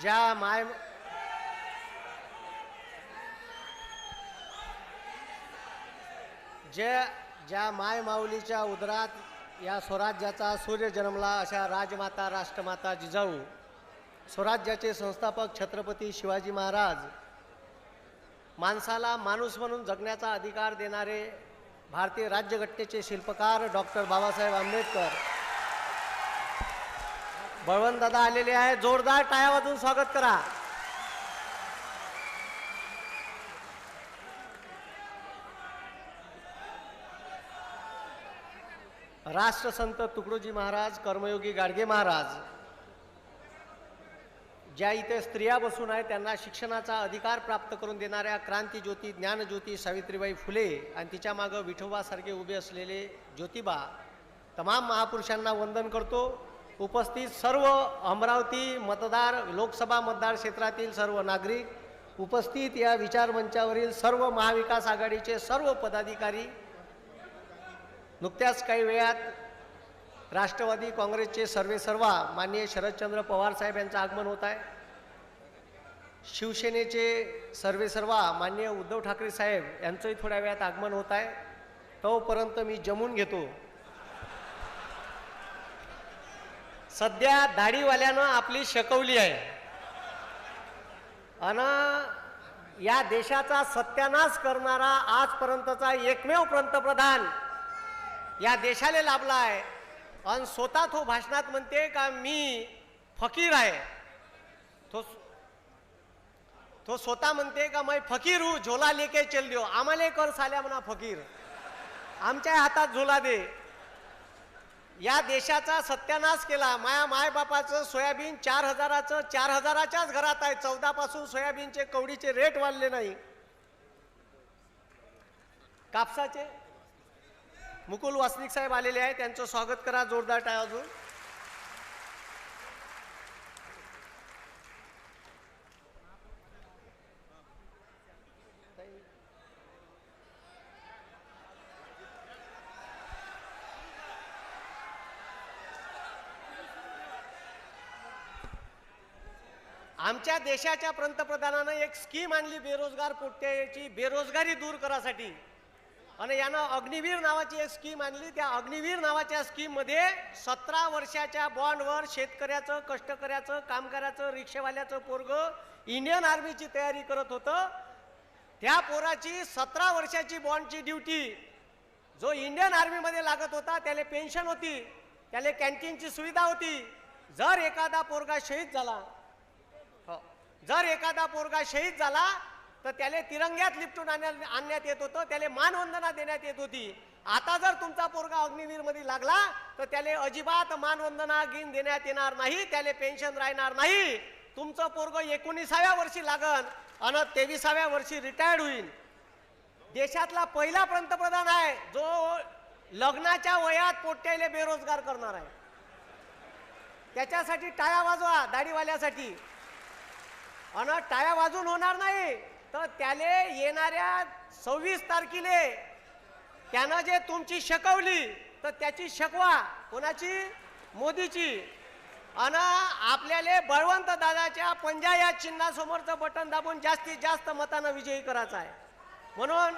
ज्या माय जे ज्या माय माऊलीच्या उदरात या स्वराज्याचा सूर्य जन्मला अशा राजमाता राष्ट्रमाता जिजाऊ स्वराज्याचे संस्थापक छत्रपती शिवाजी महाराज माणसाला माणूस म्हणून जगण्याचा अधिकार देणारे भारतीय राज्यघटनेचे शिल्पकार डॉक्टर बाबासाहेब आंबेडकर बळवंतदादा आलेले आहे जोरदार टाया वाजून स्वागत करा. राष्ट्रसंत तुकडोजी महाराज कर्मयोगी गाडगे महाराज ज्या इथे स्त्रिया बसून आहेत त्यांना शिक्षणाचा अधिकार प्राप्त करून देणाऱ्या क्रांतीज्योती ज्ञानज्योती सावित्रीबाई फुले आणि तिच्या मागं विठोबासारखे उभे असलेले ज्योतिबा तमाम महापुरुषांना वंदन करतो. उपस्थित सर्व अमरावती मतदार लोकसभा मतदार क्षेत्रातील सर्व नागरिक उपस्थित या विचारमंचावरील सर्व महाविकास आघाडीचे सर्व पदाधिकारी नुकत्याच काही वेळात राष्ट्रवादी काँग्रेसचे सर्वे सर्वा माननीय शरदचंद्र पवार साहेब यांचं आगमन होत आहे. शिवसेनेचे सर्वे सर्वा माननीय उद्धव ठाकरे साहेब यांचंही थोड्या वेळात आगमन होत आहे. तोपर्यंत मी जमून घेतो. सध्या दाढीवाल्यानं आपली शकवली आहे. आणि या देशाचा सत्यानाश करणारा आजपर्यंतचा एकमेव पंतप्रधान या देशाला लाभला आहे. आणि स्वतः तो भाषणात म्हणते का मी फकीर आहे. तो तो स्वतः म्हणते का मै फकीर हू झोला लेके चल देऊ आम्हाला कर साल्या म्हणा फकीर. आमच्या हातात झोला दे. या देशाचा सत्यानाश केला. माया मायबापाचं सोयाबीन चार हजाराचं चार हजाराच्याच घरात आहे. चौदापासून सोयाबीनचे कवडीचे रेट वाढले नाही. कापसाचे? मुकुल वासनिक साहेब आलेले आहे त्यांचं स्वागत करा जोरदार टाय अजून आमच्या देशाच्या पंतप्रधानानं एक स्कीम आणली बेरोजगार पोट्याची बेरोजगारी दूर करासाठी. आणि यानं अग्निवीर नावाची एक स्कीम आणली. त्या अग्निवीर नावाच्या स्कीममध्ये सतरा वर्षाच्या बॉन्डवर शेतकऱ्याचं कष्टकऱ्याचं कामगाराचं रिक्षेवाल्याचं पोरग इंडियन आर्मीची तयारी करत होतं. त्या पोराची सतरा वर्षाची बॉन्डची ड्युटी जो इंडियन आर्मीमध्ये लागत होता त्याला पेन्शन होती त्याला कॅन्टीनची सुविधा होती. जर एखादा पोरगा शहीद झाला जर एखादा पोरगा शहीद झाला तर त्याला तिरंग्यात लिपटून आणण्यात आणण्यात येत होतं त्याला मानवंदना देण्यात येत होती. आता जर तुमचा पोरगा अग्निवीरमध्ये लागला तर त्याला अजिबात मानवंदना गिन देण्यात येणार नाही त्याला पेन्शन राहणार नाही. तुमचं पोरग एकोणीसाव्या वर्षी लागन आणि तेविसाव्या वर्षी रिटायर्ड होईल. देशातला पहिला पंतप्रधान आहे जो लग्नाच्या वयात पोट्याले बेरोजगार करणार आहे. त्याच्यासाठी टाळ्या वाजवा दाढीवाल्यासाठी. आणि टाळ्या वाजून होणार नाही. तर त्याले येणाऱ्या सव्वीस तारखेले त्यानं जे तुमची शकवली तर त्याची शकवा. कोणाची? मोदीची. आणि आपल्याला बळवंत दादाच्या पंजा या चिन्हासमोरचं बटन दाबून जास्तीत जास्त मतानं विजयी करायचं आहे. म्हणून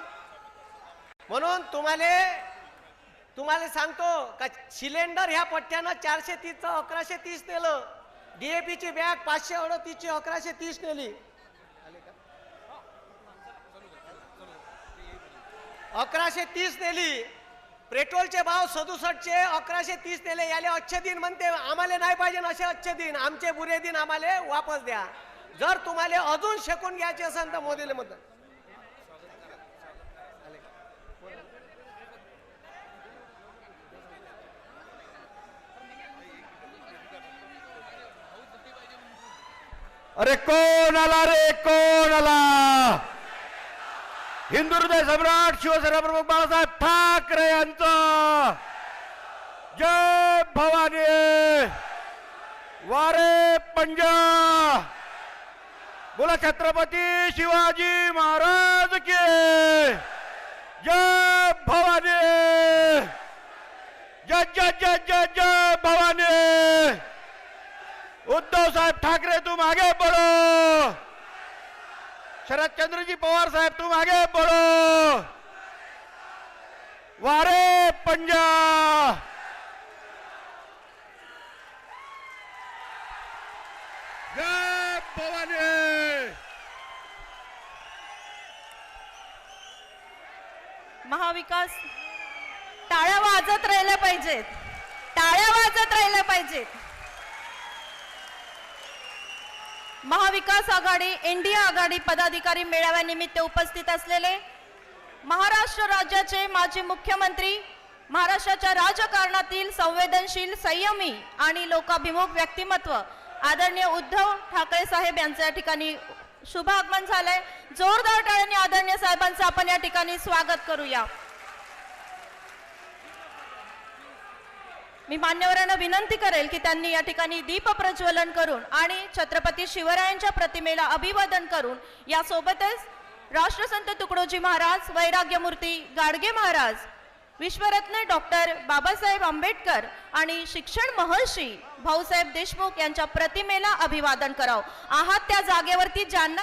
म्हणून तुम्हाला तुम्हाला सांगतो का सिलेंडर ह्या पट्ट्यानं चारशे तीसचं अकराशे तीस नेलं. डीएपीची बॅग पाचशे अडतीसची अकराशे तीस नेली अकराशे तीस नेली. पेट्रोलचे भाव सदुसष्टचे अकराशे तीस नेले. याले अच्छे दिन म्हणते. आम्हाला नाही पाहिजे असे अच्छे दिन. आमचे बुरे दिन आम्हाला वापस द्या. जर तुम्हाला अजून शकून घ्यायचे असेल तर मोदीला म्हणतात. अरे कोण आला रे? कोण आला? हिंदू हृदय सम्राट शिवसेना प्रमुख बाळासाहेब ठाकरे यांचा. जय भवानी. वारे पंजा. बोला छत्रपती शिवाजी महाराज के. जय भवानी. जय जय जय जय जय भवानी. उद्धव साहेब ठाकरे तू मागे पडो शरद चंद्रजी पवार साहेब तू मागे पडो वारे पंजा! महाविकास टाळ्या वाजत राहिल्या पाहिजेत. टाळ्या वाजत राहिल्या पाहिजेत. महाविकास आघाडी इंडिया आघाडी पदाधिकारी मेळाव्यानिमित्त उपस्थित असलेले महाराष्ट्र राज्याचे माजी मुख्यमंत्री महाराष्ट्राच्या राजकारणातील संवेदनशील संयमी आणि लोकाभिमुख व्यक्तिमत्व आदरणीय उद्धव ठाकरे साहेब यांचं या ठिकाणी शुभ आगमन झालंय. जोरदार टाळ्यांनी आदरणीय साहेबांचं आपण या ठिकाणी स्वागत करूया. मी मान्यवरांना विनंती करेल की त्यांनी या ठिकाणी दीप प्रज्वलन करून आणि छत्रपती शिवरायांच्या प्रतिमेला अभिवादन करून यासोबतच राष्ट्रसंत तुकडोजी महाराज वैराग्यमूर्ती गाडगे महाराज विश्वरत्न डॉक्टर बाबासाहेब आंबेडकर आणि शिक्षण महर्षी भाऊसाहेब देशमुख यांच्या प्रतिमेला अभिवादन करावं. आहात त्या जागेवरती ज्यांना